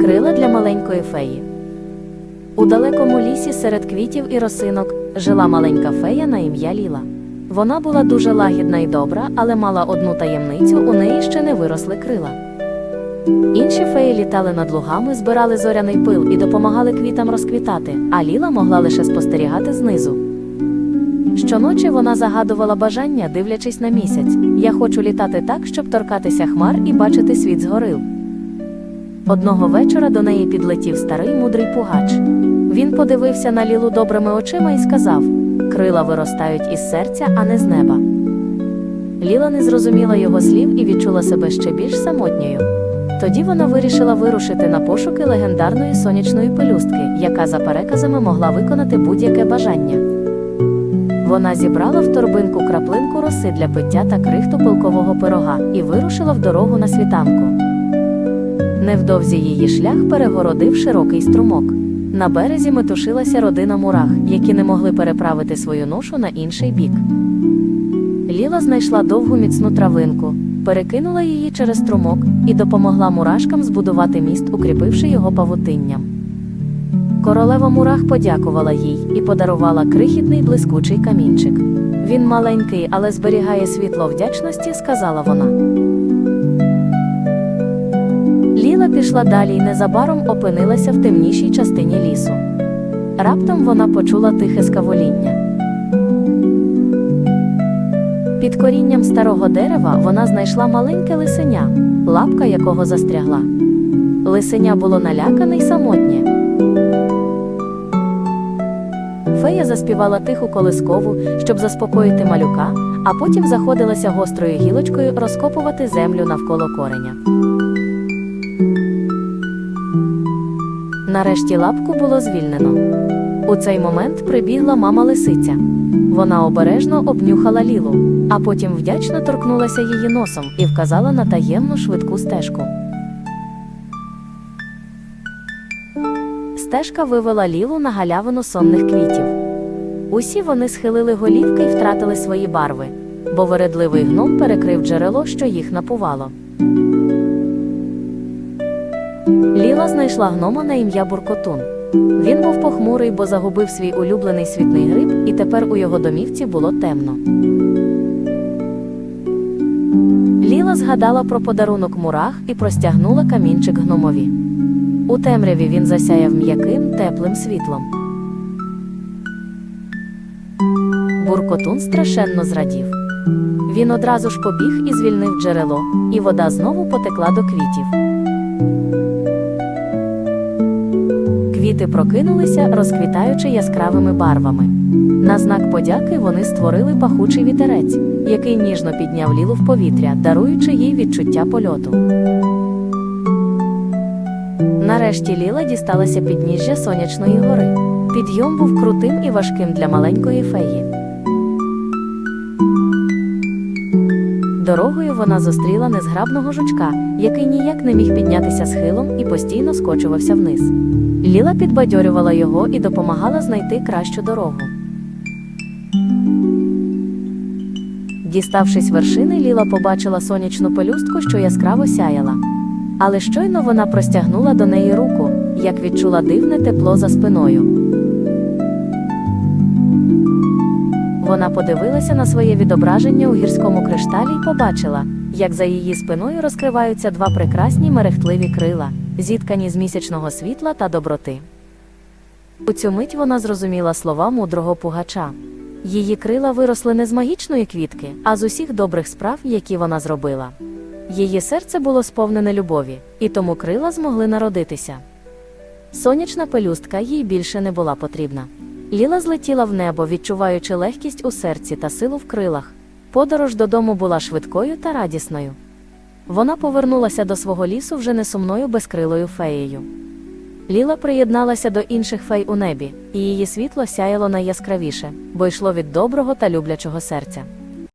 Крила для маленької феї. У далекому лісі серед квітів і росинок жила маленька фея на ім'я Ліла. Вона була дуже лагідна і добра, але мала одну таємницю, у неї ще не виросли крила. Інші феї літали над лугами, збирали зоряний пил і допомагали квітам розквітати, а Ліла могла лише спостерігати знизу. Щоночі вона загадувала бажання, дивлячись на місяць. Я хочу літати так, щоб торкатися хмар і бачити світ згори. Одного вечора до неї підлетів старий мудрий пугач. Він подивився на Лілу добрими очима і сказав: Крила виростають із серця, а не з неба. Ліла не зрозуміла його слів і відчула себе ще більш самотньою. Тоді вона вирішила вирушити на пошуки легендарної сонячної пелюстки, яка за переказами могла виконати будь-яке бажання. Вона зібрала в торбинку краплинку роси для пиття та крихту пилкового пирога і вирушила в дорогу на світанку. Невдовзі її шлях перегородив широкий струмок. На березі метушилася родина мурах, які не могли переправити свою ношу на інший бік. Ліла знайшла довгу міцну травинку, перекинула її через струмок і допомогла мурашкам збудувати міст, укріпивши його павутинням. Королева мурах подякувала їй і подарувала крихітний блискучий камінчик. Він маленький, але зберігає світло вдячності, сказала вона. Пішла далі і незабаром опинилася в темнішій частині лісу. Раптом вона почула тихе скавоління. Під корінням старого дерева вона знайшла маленьке лисеня, лапка якого застрягла. Лисеня було налякане й самотнє. Фея заспівала тиху колискову, щоб заспокоїти малюка, а потім заходилася гострою гілочкою розкопувати землю навколо кореня. Нарешті лапку було звільнено. У цей момент прибігла мама лисиця. Вона обережно обнюхала лілу, а потім вдячно торкнулася її носом і вказала на таємну швидку стежку. Стежка вивела лілу на галявину сонних квітів. Усі вони схилили голівки і втратили свої барви, бо вередливий гном перекрив джерело, що їх напувало. Ліла знайшла гнома на ім'я Буркотун. Він був похмурий, бо загубив свій улюблений світлий гриб, і тепер у його домівці було темно. Ліла згадала про подарунок мурах і простягнула камінчик гномові. У темряві він засяяв м'яким, теплим світлом. Буркотун страшенно зрадів. Він одразу ж побіг і звільнив джерело, і вода знову потекла до квітів. Квіти прокинулися, розквітаючи яскравими барвами. На знак подяки вони створили пахучий вітерець, який ніжно підняв лілу в повітря, даруючи їй відчуття польоту. Нарешті Ліла дісталася підніжжя сонячної гори. Підйом був крутим і важким для маленької феї. Дорогою вона зустріла незграбного жучка, який ніяк не міг піднятися схилом і постійно скочувався вниз. Ліла підбадьорювала його і допомагала знайти кращу дорогу. Діставшись вершини, Ліла побачила сонячну пелюстку, що яскраво сяяла. Але щойно вона простягнула до неї руку, як відчула дивне тепло за спиною. Вона подивилася на своє відображення у гірському кришталі і побачила, як за її спиною розкриваються два прекрасні мерехтливі крила, зіткані з місячного світла та доброти. У цю мить вона зрозуміла слова мудрого пугача. Її крила виросли не з магічної квітки, а з усіх добрих справ, які вона зробила. Її серце було сповнене любові, і тому крила змогли народитися. Сонячна пелюстка їй більше не була потрібна. Ліла злетіла в небо, відчуваючи легкість у серці та силу в крилах. Подорож додому була швидкою та радісною. Вона повернулася до свого лісу вже не сумною безкрилою феєю. Ліла приєдналася до інших фей у небі, і її світло сяяло найяскравіше, бо йшло від доброго та люблячого серця.